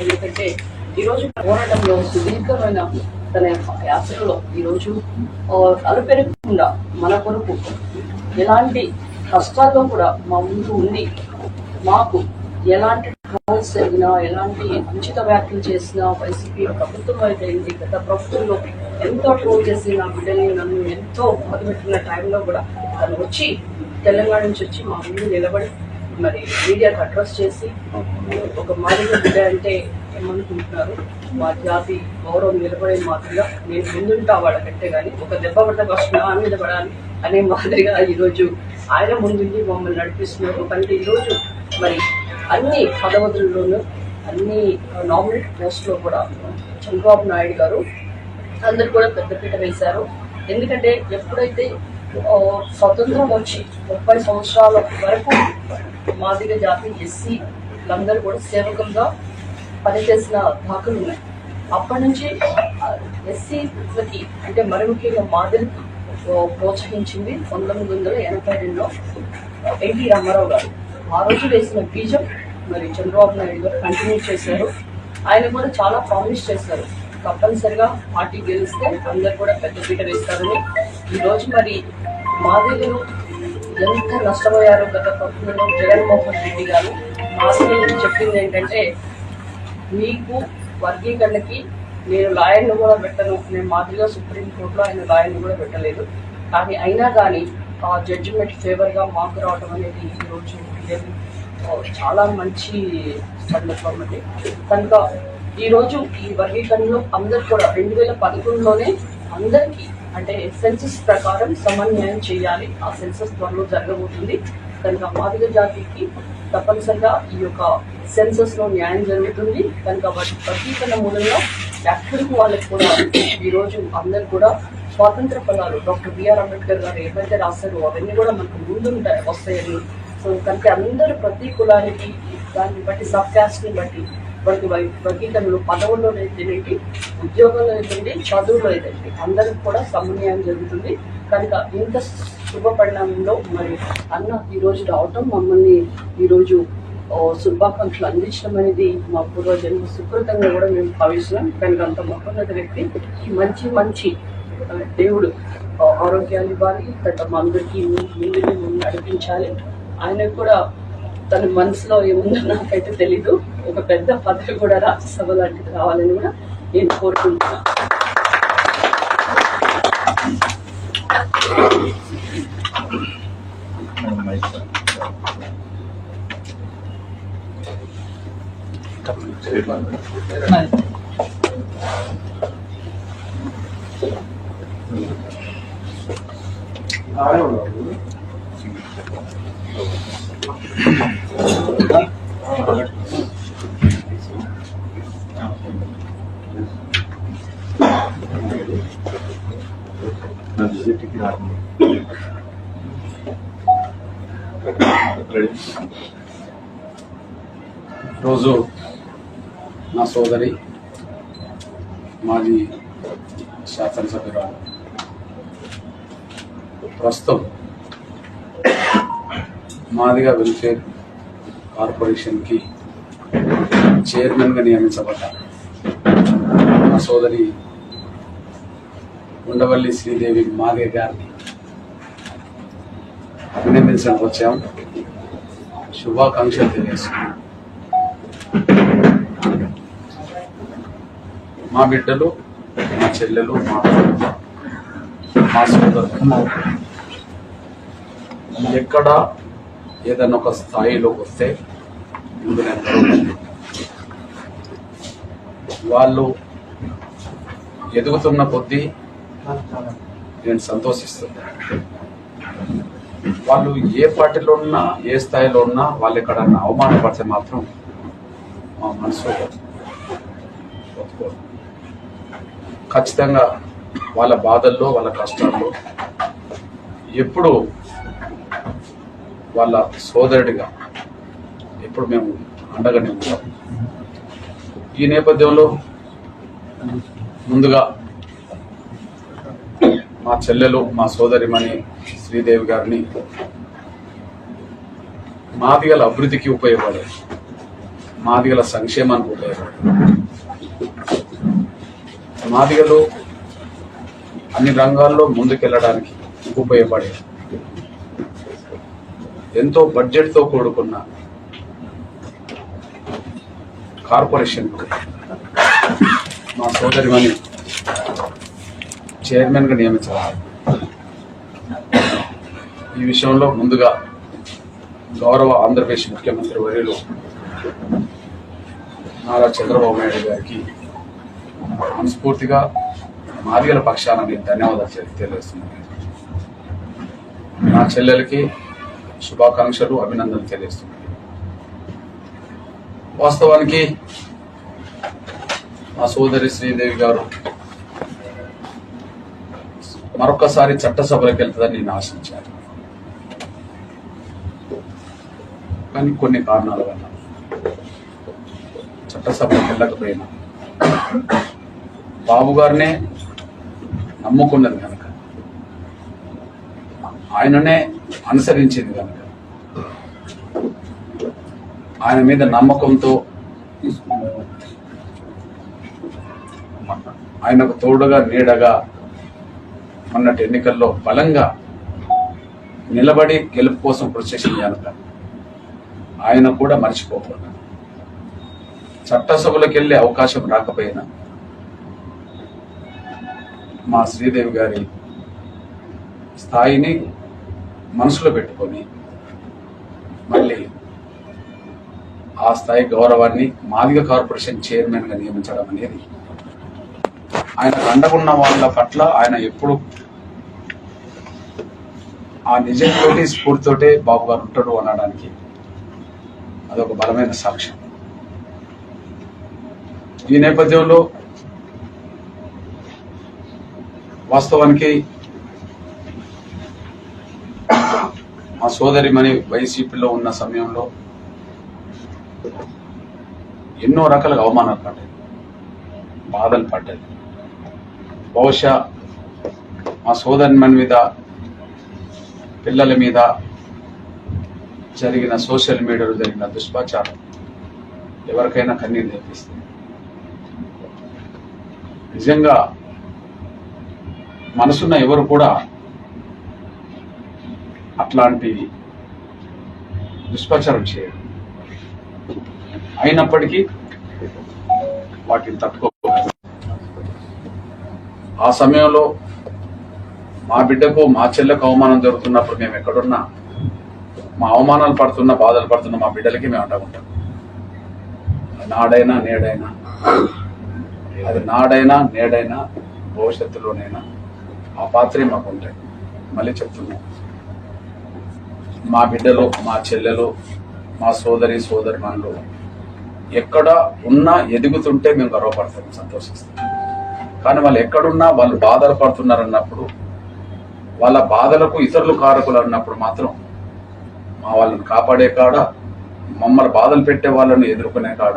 ఎందుకంటే ఈరోజు పోరాటంలో సుదీర్ఘమైన తన యొక్క యాత్రలో ఈరోజు ఆ, అలుపెరగకుండా మన కొరకు ఎలాంటి కష్టాల్లో కూడా మా ముందు ఉండి మాకు ఎలాంటి ట్రావెల్స్ జరిగినా ఎలాంటి ఉచిత వ్యాఖ్యలు చేసినా వైసీపీ ప్రభుత్వం అయితే ఏంటి గత ప్రభుత్వంలో ఎంతో ట్రోల్ చేసి నా బిడ్డని నన్ను ఎంతో బాధపెట్టిన టైంలో కూడా తను వచ్చి తెలంగాణ నుంచి వచ్చి మా ముందు నిలబడి మరి మీడియాకు అడ్రస్ చేసి ఒక మాదిరి బిడ్డ అంటే ఏమనుకుంటున్నారు? మా జాతి గౌరవం నిలబడే మాదిరిగా నేను ముందుంటా వాళ్ళకంటే కానీ ఒక దెబ్బ పడితే ఫస్ట్ నా మీద పడాలి అనే మాదిరిగా ఈరోజు ఆయన ముందుండి మమ్మల్ని నడిపిస్తున్నారు. అంటే ఈరోజు మరి అన్ని పదవతుల్లోనూ అన్ని నామినేట్ పోస్ట్లో కూడా చంద్రబాబు నాయుడు గారు అందరు కూడా పెద్దపీట వేశారు. ఎందుకంటే ఎప్పుడైతే స్వతంత్రం వచ్చి ముప్పై సంవత్సరాల వరకు మాదిగ జాతి ఎస్సీ అందరూ కూడా సేవకులుగా పనిచేసిన దాఖలు ఉన్నాయి అప్పటి నుంచి ఎస్సీలకి అంటే మరి ముఖ్యంగా మాదిరికి ప్రోత్సహించింది పంతొమ్మిది వందల ఎనభై రెండులో ఎన్టీ రామారావు గారు ఆ రోజు వేసిన బీజం మరి చంద్రబాబు నాయుడు గారు కంటిన్యూ చేశారు. ఆయన కూడా చాలా ప్రామిస్ చేశారు. తప్పనిసరిగా పార్టీ గెలిస్తే అందరు కూడా పెద్ద పీట వేస్తారని ఈరోజు మరి మాదిగలు ఎంత నష్టపోయారో గత ప్రభుత్వంలో జగన్మోహన్ రెడ్డి గారు మాదిగలు చెప్పింది ఏంటంటే మీకు వర్గీకరణకి నేను లాయర్ను కూడా పెట్టను. నేను మాదిరిగా సుప్రీంకోర్టులో ఆయన లాయర్ని కూడా పెట్టలేదు. కానీ అయినా కానీ ఆ జడ్జిమెంట్ ఫేవర్గా మాకు రావడం అనేది ఈరోజు చాలా మంచి సందర్భం అండి కనుక ఈరోజు ఈ వర్గీకరణలో అందరు కూడా రెండు వేల పదకొండులోనే అందరికీ అంటే సెన్సస్ ప్రకారం సమన్వయం చేయాలి. ఆ సెన్సస్ త్వరలో జరగబోతుంది. కనుక మాదిగ జాతికి తప్పనిసరిగా ఈ యొక్క సెన్సస్లో న్యాయం జరుగుతుంది. కనుక వాటి వర్గీకరణ మూలంగా ఎక్కడికి వాళ్ళకి కూడా ఈరోజు అందరు కూడా స్వాతంత్ర ఫలాలు డాక్టర్ బిఆర్ అంబేద్కర్ గారు ఏవైతే రాశారో అవన్నీ కూడా మనకు ముందుంటాయి వస్తాయని. సో కనుక అందరూ ప్రతి కులానికి దాన్ని బట్టి సబ్ కాస్ట్ని బట్టి వారికి వై- వర్గీకరణలు పదవుల్లో అయితేనేంటి ఉద్యోగంలో అయితేంటి చదువులో అయితేంటి అందరికి కూడా సమన్వయం జరుగుతుంది. కనుక ఇంత శుభ పరిణామంలో మరి అన్న ఈరోజు రావటం మమ్మల్ని ఈరోజు శుభాకాంక్షలు అందించడం అనేది మా పూర్వజన్మ సుకృతంగా కూడా మేము భావిస్తున్నాం. కనుక అంత మహోన్నత వ్యక్తి మంచి మంచి దేవుడు ఆరోగ్యాలు ఇవ్వాలి. తర్వాత మా అందరికీ ముందు ముందు నడిపించాలి. ఆయనకు కూడా తన మనసులో ఏముందో నాకైతే తెలీదు. ఒక పెద్ద పదవి కూడా రాజ్యసభ లాంటిది రావాలని కూడా నేను కోరుకుంటున్నా. కోరుకుంటున్నాను రోజు నా సోదరి మాజీ శాసనసభ్యురాలు ప్రస్తుతం మాదిగా వెల్ఫేర్ కార్పొరేషన్కి చైర్మన్గా నియమించబడ్డాను మా సోదరి ఉండవల్లి శ్రీదేవి మాదే గారిని అభినందించడానికి వచ్చాము శుభాకాంక్షలు తెలియజేస్తున్నాం. మా బిడ్డలు మా చెల్లెలు మా మా సోదరులు ఎక్కడ ఏదైనా ఒక స్థాయిలోకి వస్తే వాళ్ళు ఎదుగుతున్న కొద్దీ నేను సంతోషిస్తున్నాను వాళ్ళు ఏ పార్టీలో ఉన్నా ఏ స్థాయిలో ఉన్నా వాళ్ళు ఇక్కడ అవమానపడితే మాత్రం మా మనసు ఖచ్చితంగా వాళ్ళ బాధల్లో వాళ్ళ కష్టాల్లో ఎప్పుడు వాళ్ళ సోదరుడిగా ఎప్పుడు మేము అండగానే ఉంటాం ఈ నేపథ్యంలో ముందుగా మా చెల్లెలు మా సోదరిమణి శ్రీదేవి గారిని మాదిగల అభివృద్ధికి ఉపయోగపడే మాదిగల సంక్షేమానికి ఉపయోగపడే. మాదిగలు అన్ని రంగాల్లో ముందుకెళ్ళడానికి ఉపయోగపడే ఎంతో బడ్జెట్తో కూడుకున్న కార్పొరేషన్. మా సోదరిమని చైర్మన్గా నియమించాలి ఈ విషయంలో ముందుగా గౌరవ ఆంధ్రప్రదేశ్ ముఖ్యమంత్రి వర్యులు నారా చంద్రబాబు నాయుడు గారికి మనస్ఫూర్తిగా మార్గల పక్షాన నేను ధన్యవాదాలు తెలి- తెలియజేస్తున్నాను. నా చెల్లెలకి శుభాకాంక్షలు అభినందనలు తెలియజేస్తున్నాను. వాస్తవానికి మా సోదరి శ్రీదేవి గారు మరొకసారి చట్టసభలకు వెళ్తుందని నేను ఆశించాను. కానీ కొన్ని కారణాల వల్ల చట్టసభలకు వెళ్ళకపోయినా బాబు గారినే నమ్ముకున్నది కనుక ఆయననే అనుసరించింది కనుక ఆయన మీద నమ్మకంతో ఆయనకు తోడుగా నీడగా మొన్నటి ఎన్నికల్లో బలంగా నిలబడి గెలుపు కోసం కృషి చేసింది కనుక ఆయన కూడా మర్చిపోకూడదు చట్టసభలకు వెళ్ళే అవకాశం రాకపోయినా మా శ్రీదేవి గారి స్థాయిని మనసులో పెట్టుకొని మళ్ళీ ఆ స్థాయి గౌరవాన్ని మాదిగ కార్పొరేషన్ చైర్మన్గా నియమించడం అనేది ఆయన అండగున్న వాళ్ళ పట్ల ఆయన ఎప్పుడు ఆ నిజంతోటి స్ఫూర్తితోటే బాబు గారు ఉంటాడు అనడానికి అదొక బలమైన సాక్ష్యం. ఈ నేపథ్యంలో వాస్తవానికి మా సోదరి మని వైసీపీలో ఉన్న సమయంలో ఎన్నో రకాల అవమానాలు పడ్డాయి. బాధలు పడ్డాయి. బహుశా మా సోదరిమణి మీద పిల్లల మీద జరిగిన సోషల్ మీడియాలో జరిగిన దుష్పాచారం ఎవరికైనా కన్నీరు తెప్పిస్తుంది నిజంగా మనసున్న ఎవరు కూడా అట్లాంటి దుష్పచారం చేయరు. అయినప్పటికీ వాటిని తట్టుకో ఆ సమయంలో మా బిడ్డకు మా చెల్లెకు అవమానం జరుగుతున్నప్పుడు మేము ఎక్కడున్నా మా అవమానాలు పడుతున్న బాధలు పడుతున్న మా బిడ్డలకి మేము అంటకుంటాం నాడైనా నేడైనా అది నాడైనా నేడైనా భవిష్యత్తులోనైనా ఆ పాత్రే మాకు ఉంటాయి మళ్ళీ చెప్తున్నాం మా బిడ్డలు మా చెల్లెలు మా సోదరి సోదరిమణులు ఎక్కడ ఉన్నా ఎదుగుతుంటే మేము గర్వపడతాం సంతోషిస్తాం. కానీ వాళ్ళు ఎక్కడున్నా వాళ్ళు బాధలు పడుతున్నారు అన్నప్పుడు వాళ్ళ బాధలకు ఇతరులు కారకులు అన్నప్పుడు మాత్రం మా వాళ్ళని కాపాడే కాడ మమ్మల్ని బాధలు పెట్టే వాళ్ళని ఎదుర్కొనే కాడ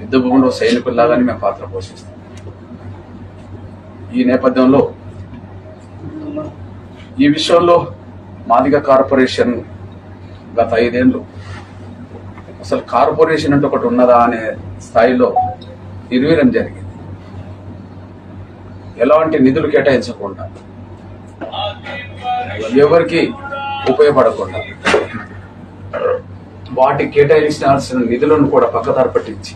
యుద్ధ భూమిలో సైనికుల్లాగానే మేము పాత్ర పోషిస్తాం. ఈ నేపథ్యంలో ఈ విషయంలో మాదిగ కార్పొరేషన్ గత ఐదేళ్ళు అసలు కార్పొరేషన్ అంటే ఒకటి ఉన్నదా అనే స్థాయిలో నిర్వీర్యం జరిగింది. ఎలాంటి నిధులు కేటాయించకుండా ఎవరికి ఉపయోగపడకుండా వాటికి కేటాయించాల్సిన నిధులను కూడా పక్కదారి పట్టించి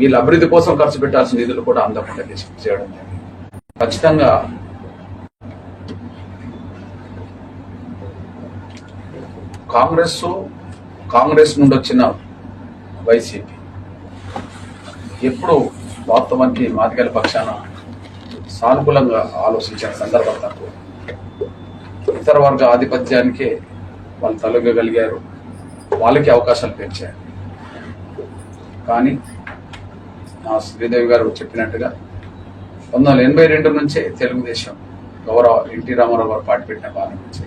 వీళ్ళ అభివృద్ధి కోసం ఖర్చు పెట్టాల్సిన నిధులు కూడా అందకుండా చేయడం జరిగింది. ఖచ్చితంగా కాంగ్రెస్ కాంగ్రెస్ నుండి వచ్చిన వైసీపీ. ఎప్పుడు వాస్తవానికి మాదిగల పక్షాన సానుకూలంగా ఆలోచించిన సందర్భం తక్కువ. ఇతర వర్గ ఆధిపత్యానికే వాళ్ళు తొలగగలిగారు వాళ్ళకి అవకాశాలు పెంచారు. కానీ నా శ్రీదేవి గారు చెప్పినట్టుగా పంతొమ్మిది వందల ఎనభై రెండు నుంచే తెలుగుదేశం గౌరవ ఎన్టీ రామారావు గారు పాటు పెట్టిన నుంచి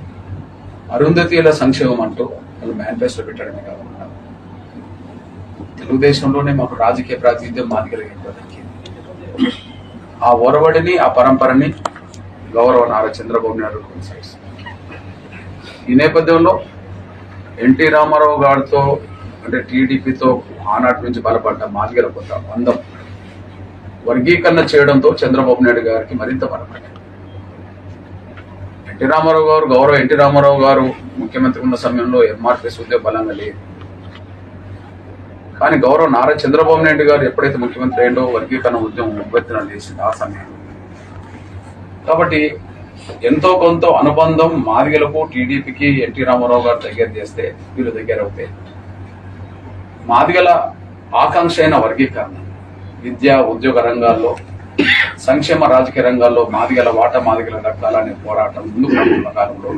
అరుంధతీయుల సంక్షేమం అంటూ వాళ్ళు మేనిఫెస్టో పెట్టడమే కాకుండా. తెలుగుదేశంలోనే మాకు రాజకీయ ప్రాతినిధ్యం మాదిగలిగిన ఆ ఒరవడిని ఆ పరంపరని గౌరవ నారా చంద్రబాబు నాయుడు కొనసాగిస్తారు ఈ నేపథ్యంలో ఎన్టీ రామారావు గారితో అంటే టీడీపీతో ఆనాటి నుంచి బలపడ్డ మాదిగల కొంత బంధం వర్గీకరణ చేయడంతో చంద్రబాబు నాయుడు గారికి మరింత బలపడ్డారు. ఎన్టీ రామారావు గారు గౌరవ ఎన్టీ రామారావు గారు ముఖ్యమంత్రి ఉన్న సమయంలో ఎంఆర్పిఎస్ ఉద్యోగ బలంగా లేదు కానీ గౌరవ నారా చంద్రబాబు నాయుడు గారు ఎప్పుడైతే ముఖ్యమంత్రి అయిందో వర్గీకరణ ఉద్యమం ఉబ్బెత్తున చేసింది ఆ సమయం కాబట్టి ఎంతో కొంత అనుబంధం మాదిగలకు టీడీపీకి ఎన్టీ రామారావు గారు దగ్గర చేస్తే వీళ్ళు దగ్గర అవుతాయి. మాదిగల ఆకాంక్ష అయిన వర్గీకరణ విద్య ఉద్యోగ రంగాల్లో సంక్షేమ రాజకీయ రంగాల్లో మాదిగల వాట మాదిగల దక్కాలనే పోరాటం ముందుకు నడుస్తున్న కాలంలో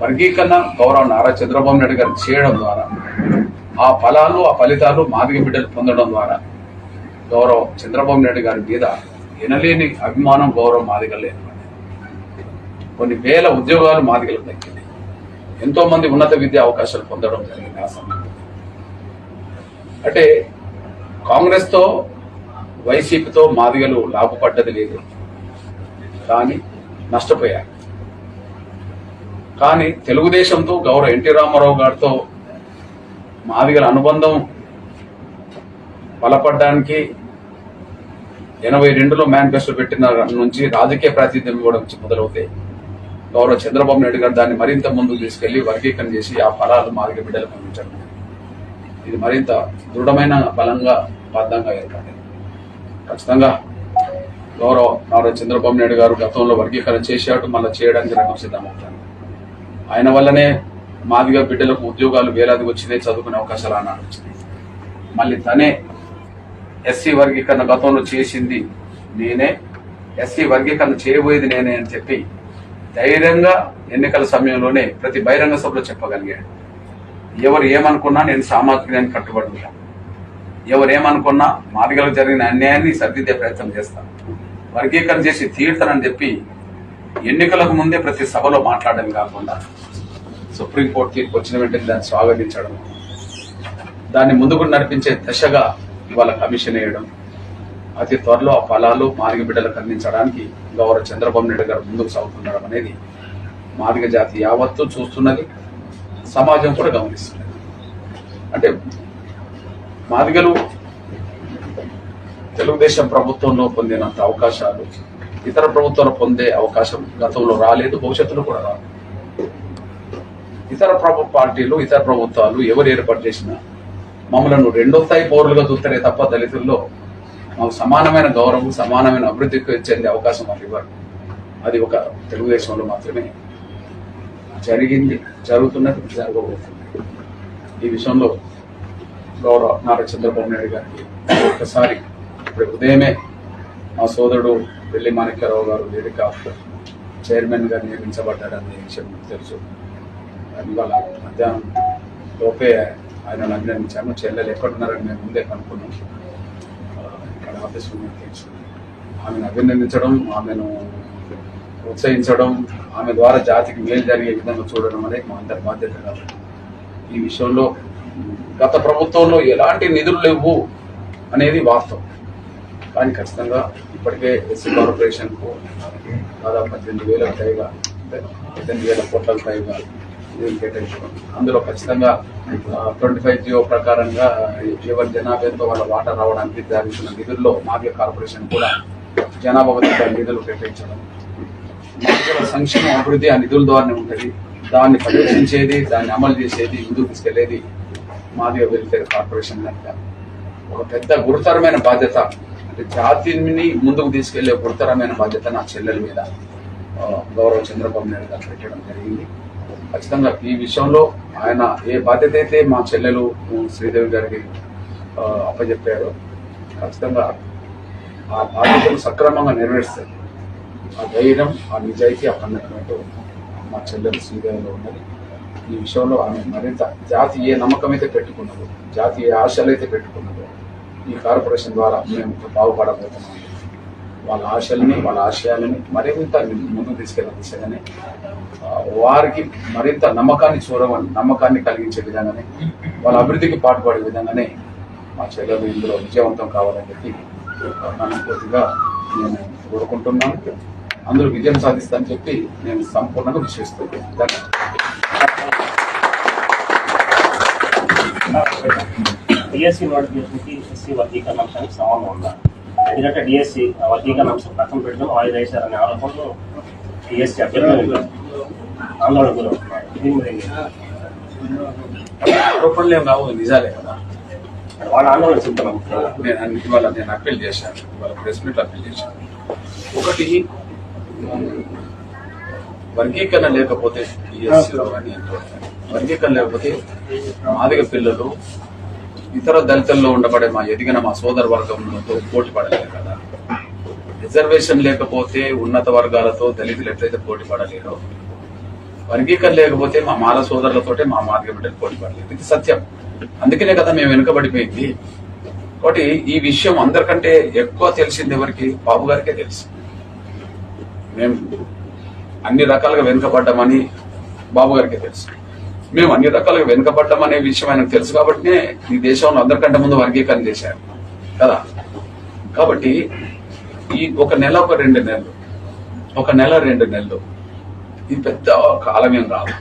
వర్గీకరణ గౌరవ నారా చంద్రబాబు నాయుడు గారు చేయడం ద్వారా ఆ ఫలాలు ఆ ఫలితాలు మాదిగ బిడ్డలు పొందడం ద్వారా గౌరవ చంద్రబాబు నాయుడు గారి మీద ఎనలేని అభిమానం గౌరవం మాదిగలు. కొన్ని వేల ఉద్యోగాలు మాదిగలకు దక్కింది. ఎంతో మంది ఉన్నత విద్యా అవకాశాలు పొందడం జరిగింది ఆ సమయంలో. అంటే కాంగ్రెస్తో వైసీపీతో మాదిగలు లాభపడ్డది లేదు. కానీ నష్టపోయారు. కానీ తెలుగుదేశంతో గౌరవ ఎన్టీ రామారావు గారితో మాదిగల అనుబంధం బలపడడానికి ఎనభై రెండులో మేనిఫెస్టో పెట్టిన నుంచి రాజకీయ ప్రాతినిధ్యం కూడా మొదలవుతాయి గౌరవ చంద్రబాబు నాయుడు గారు దాన్ని మరింత ముందుకు తీసుకెళ్ళి వర్గీకరణ చేసి ఆ ఫలాలు మాదిగ బిడ్డలకు అందించడం. ఇది మరింత దృఢమైన బలంగా బద్ధంగా ఏర్పడింది. ఖచ్చితంగా. గౌరవ నారా చంద్రబాబు నాయుడు గారు గతంలో వర్గీకరణ చేశాడు మళ్ళీ చేయడానికి రంగం సిద్ధమవుతాను ఆయన వల్లనే మాదిగ బిడ్డలకు ఉద్యోగాలు వేలాది వచ్చినాయి చదువుకునే అవకాశాలు అని వచ్చినాయి. మళ్ళీ తనే ఎస్సీ వర్గీకరణ గతంలో చేసింది నేనే ఎస్సీ వర్గీకరణ చేయబోయేది నేనే అని చెప్పి ధైర్యంగా ఎన్నికల సమయంలోనే ప్రతి బహిరంగ సభలో చెప్పగలిగాడు. ఎవరు ఏమనుకున్నా నేను సామాజిక కట్టుబడి ఉంటాను. ఎవరేమనుకున్నా మాదిగలకు జరిగిన అన్యాయాన్ని సరిదిద్దే ప్రయత్నం చేస్తాం వర్గీకరణ చేసి తీర్థనని చెప్పి ఎన్నికలకు ముందే ప్రతి సభలో మాట్లాడడం కాకుండా సుప్రీంకోర్టు తీర్పు వచ్చిన వెంటనే దాన్ని స్వాగతించడం దాన్ని ముందుకు నడిపించే దశగా ఇవాళ కమిషన్ వేయడం అతి త్వరలో ఆ ఫలాలు మాదిగ బిడ్డలకు అందించడానికి గౌరవ చంద్రబాబు నాయుడు గారు ముందుకు సాగుతుండడం అనేది మాదిగ జాతి యావత్తు చూస్తున్నది సమాజం కూడా గమనిస్తున్నది. అంటే మాదిగలు తెలుగుదేశం ప్రభుత్వంలో పొందినంత అవకాశాలు ఇతర ప్రభుత్వాలు పొందే అవకాశం గతంలో రాలేదు భవిష్యత్తులో కూడా రాదు ఇతర ప్రభు పార్టీలు ఇతర ప్రభుత్వాలు ఎవరు ఏర్పాటు చేసినా మమ్మలను రెండో స్థాయి పౌరులుగా చూస్తారే తప్ప దళితుల్లో మాకు సమానమైన గౌరవం సమానమైన అభివృద్ధికి చెందే అవకాశం మాకు ఇవ్వరు. అది ఒక తెలుగుదేశంలో మాత్రమే జరిగింది జరుగుతున్నది జరగబోతుంది. ఈ విషయంలో గౌరవ నారా చంద్రబాబు నాయుడు గారికి ఒక్కసారి ఇప్పుడు ఉదయమే మా సోదరుడు వెళ్ళి మాణిక్యరావు గారు వేదిక చైర్మన్గా నియమించబడ్డాడనే విషయం మీకు తెలుసు. ఇవాళ మధ్యాహ్నం లోపే ఆయనను అభినందించాము. చెల్లెలు ఎక్కడున్నారని మేము ముందే కనుక్కున్నాం. ఇక్కడ ఆఫీస్ తెలుసు ఆమెను అభినందించడం ఆమెను ప్రోత్సహించడం ఆమె ద్వారా జాతికి మేలు జరిగే విధంగా చూడడం అనేది మా అందరి బాధ్యత కాబట్టి ఈ విషయంలో గత ప్రభుత్వంలో ఎలాంటి నిధులు లేవు అనేది వాస్తవం. కానీ ఖచ్చితంగా ఇప్పటికే ఎస్సీ కార్పొరేషన్కు దాదాపు పద్దెనిమిది వేలకు పైగా పద్దెనిమిది వేల కోట్లకు పైగా నిధులు కేటాయించడం అందులో ఖచ్చితంగా ట్వంటీ ఫైవ్ జియో ప్రకారంగా ఎవరి జనాభాతో వాళ్ళ వాటా రావడానికి జరుగుతున్న నిధుల్లో మాగ్య కార్పొరేషన్ కూడా జనాభా వద్ద నిధులు కేటాయించడం. మాదిగల సంక్షేమ అభివృద్ధి ఆ నిధుల ద్వారానే ఉంటుంది. దాన్ని పరిరక్షించేది దాన్ని అమలు చేసేది ముందుకు తీసుకెళ్ళేది మాదిగ వెల్ఫేర్ కార్పొరేషన్ కనుక ఒక పెద్ద గురుతరమైన బాధ్యత అంటే జాతిని ముందుకు తీసుకెళ్ళే గురుతరమైన బాధ్యత నా చెల్లెల మీద గౌరవ చంద్రబాబు నాయుడు గారు పెట్టడం జరిగింది. ఖచ్చితంగా ఈ విషయంలో ఆయన ఏ బాధ్యత అయితే మా చెల్లెలు శ్రీదేవి గారికి అప్పజెప్పారు అప్పచెప్పారో ఖచ్చితంగా ఆ బాధ్యతను సక్రమంగా నెరవేరుస్తారు. ఆ ధైర్యం ఆ నిజాయితీ ఆ కమిట్మెంట్ మా చెల్లెలు శ్రీదేవిలో ఉన్నది. ఈ విషయంలో ఆమె మరింత జాతి ఏ నమ్మకం అయితే పెట్టుకున్నదో. జాతి ఏ ఆశలు అయితే పెట్టుకున్నదో. ఈ కార్పొరేషన్ ద్వారా మేము బాగుపడబోతున్నాం. వాళ్ళ ఆశల్ని వాళ్ళ ఆశయాలని మరింత ముందుకు తీసుకెళ్ళే దిశగానే వారికి మరింత నమ్మకాన్ని చూడమని నమ్మకాన్ని కలిగించే విధంగానే వాళ్ళ అభివృద్ధికి పాటుపడే విధంగానే మా చెల్లెలు ఇందులో విజయవంతం కావాలని చెప్పి మనస్ఫూర్తిగా నేను కోరుకుంటున్నాను. అందులో విజయం సాధిస్తానని చెప్పి నేను సంపూర్ణంగా విశ్వసిస్తున్నాను. డిఎస్సి నోటిఫికేషన్కి ఎస్సీ వర్గీకరణ అంశానికి సంబంధం ఉందా ఎందుకంటే డిఎస్సి వర్గీకరణ అంశం పక్కన పెట్టడం వాయిదా వేశారనే ఆరోపణలు డిఎస్సి అభ్యర్థులు ఆందోళన గురవుతున్నారు? ఆరోపణలు ఏం కావు నిజాలే కదా. వాళ్ళ ఆందోళన చెప్తున్నాం నేను ఇవాళ నేను అప్పీల్ చేశాను ఇవాళ ప్రెస్ మీట్ అప్పీల్ చేశాను. ఒకటి వర్గీకరణ లేకపోతే వర్గీకరణ లేకపోతే మాదిగ పిల్లలు ఇతర దళితుల్లో ఉండబడే మా ఎదిగిన మా సోదర వర్గంతో పోటీ పడలేరు కదా. రిజర్వేషన్ లేకపోతే ఉన్నత వర్గాలతో దళితులు ఎట్లయితే పోటీ పడలేరో వర్గీకరణ లేకపోతే మా మాల సోదరులతోటే మా మాదిగ బిడ్డలు పోటీ పడలేదు. ఇది సత్యం. అందుకనే కదా మేము వెనుకబడిపోయింది. కాబట్టి ఈ విషయం అందరికంటే ఎక్కువ తెలిసింది ఎవరికి? బాబు గారికే తెలుసు. మేము అన్ని రకాలుగా వెనుకబడ్డామని బాబు గారికి తెలుసు. మేము అన్ని రకాలుగా వెనుకబడ్డామనే విషయం ఆయనకు తెలుసు కాబట్టినే ఈ దేశంలో అందరికంటే ముందు వర్గీకరణ చేశారు. కదా? కాబట్టి ఈ ఒక నెల ఒక రెండు నెలలు ఒక నెల రెండు నెలలు ఇది పెద్ద కాలమేం కాదు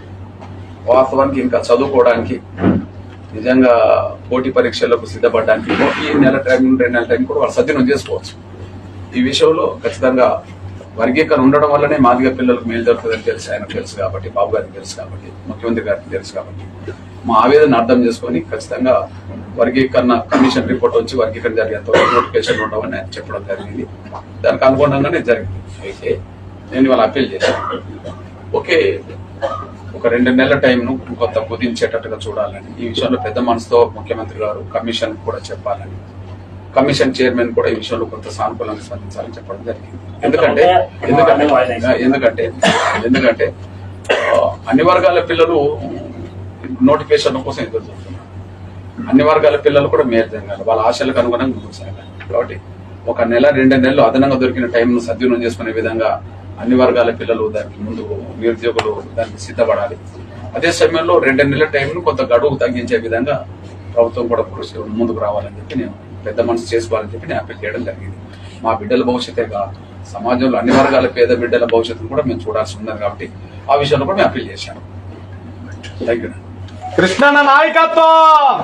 వాస్తవానికి ఇంకా చదువుకోవడానికి నిజంగా పోటీ పరీక్షలకు సిద్ధపడడానికి ఈ నెల టైం రెండు నెలల టైం కూడా వాళ్ళు సద్వినియోగం చేసుకోవచ్చు. ఈ విషయంలో ఖచ్చితంగా వర్గీకరణ ఉండడం వల్లనే మాదిగ పిల్లలకు మేలు జరుగుతుందని తెలిసి ఆయనకు తెలుసు కాబట్టి బాబు గారికి తెలుసు కాబట్టి ముఖ్యమంత్రి గారికి తెలుసు కాబట్టి. మా ఆవేదన అర్థం చేసుకొని ఖచ్చితంగా వర్గీకరణ కమిషన్ రిపోర్ట్ వచ్చి వర్గీకరణ జరిగేంత నోటిఫికేషన్ ఉండవని ఆయన చెప్పడం జరిగింది. దానికి అనుగుణంగానే జరిగింది. అయితే నేను ఇవాళ అప్పీల్ చేశాను. ఓకే ఒక రెండు నెలల టైంను కొంత కుదించేటట్టుగా చూడాలని ఈ విషయంలో పెద్ద మనసుతో ముఖ్యమంత్రి గారు కమిషన్ కూడా చెప్పాలని కమిషన్ చైర్మన్ కూడా ఈ విషయంలో కొంత సానుకూలంగా స్పందించాలని చెప్పడం జరిగింది. ఎందుకంటే ఎందుకంటే ఎందుకంటే ఎందుకంటే అన్ని వర్గాల పిల్లలు నోటిఫికేషన్ కోసం ఎదురు చూస్తున్నారు. అన్ని వర్గాల పిల్లలు కూడా మేలు జరగాలి. వాళ్ళ ఆశలకు అనుగుణంగా ముందుకు సాగాలి. కాబట్టి ఒక నెల రెండు నెలలు అదనంగా దొరికిన టైంను సద్వినియోగం చేసుకునే విధంగా అన్ని వర్గాల పిల్లలు దానికి ముందు నిరుద్యోగులు దానికి సిద్ధపడాలి. అదే సమయంలో రెండు నెలల టైంను కొంత గడువు తగ్గించే విధంగా ప్రభుత్వం కూడా కృషి ముందుకు రావాలని చెప్పి నేను పెద్ద మనసు చేసుకోవాలని చెప్పి నేను అప్పీల్ చేయడం జరిగింది. మా బిడ్డల భవిష్యత్తే కాదు. సమాజంలో అన్ని వర్గాల పేద బిడ్డల భవిష్యత్తును కూడా మేము చూడాల్సి ఉన్నది కాబట్టి ఆ విషయంలో కూడా మేము అప్పీల్ చేశాను థ్యాంక్ యూ కృష్ణన్న నాయకత్వం!